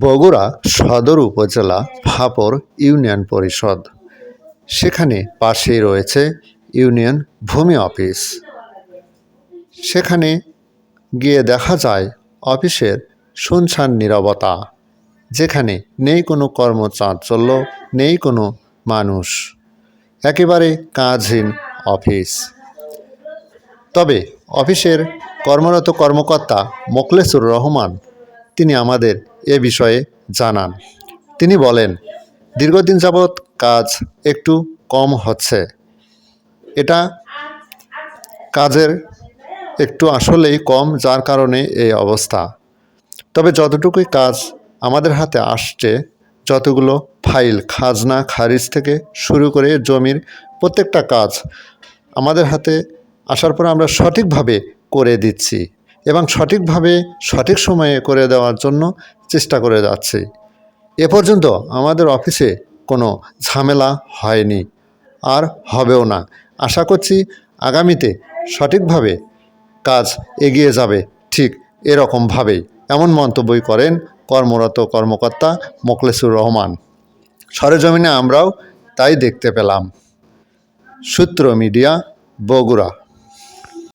বগুড়া সদর উপজেলা ফাপর ইউনিয়ন পরিষদ। সেখানে পাশেই রয়েছে ইউনিয়ন ভূমি অফিস। সেখানে গিয়ে দেখা যায় অফিসের শুনশান নীরবতা, যেখানে নেই কোনো কর্মচাঞ্চল্য, নেই কোনো মানুষ। একেবারে কাজহীন অফিস। তবে অফিসের কর্মরত কর্মকর্তা মোকলেসুর রহমান তিনি আমাদের এ বিষয়ে জানান। তিনি বলেন, দীর্ঘদিন যাবৎ কাজ একটু কম হচ্ছে। এটা কাজের একটু আসলেই কম, যার কারণে এই অবস্থা। তবে যতটুকুই কাজ আমাদের হাতে আসছে, যতগুলো ফাইল, খাজনা, খারিজ থেকে শুরু করে জমির প্রত্যেকটা কাজ আমাদের হাতে আসার পর আমরা সঠিকভাবে করে দিচ্ছি। এবং সঠিকভাবে, সঠিক সময়ে করে দেওয়ার জন্য চেষ্টা করে যাচ্ছি। এ পর্যন্ত আমাদের অফিসে কোনো ঝামেলা হয়নি, আর হবেও না। আশা করছি আগামীতে সঠিকভাবে কাজ এগিয়ে যাবে ঠিক এরকমভাবেই। এমন মন্তব্যই করেন কর্মরত কর্মকর্তা মোকলেসুর রহমান। সরেজমিনে আমরাও তাই দেখতে পেলাম। সূত্র মিডিয়া, বগুড়া।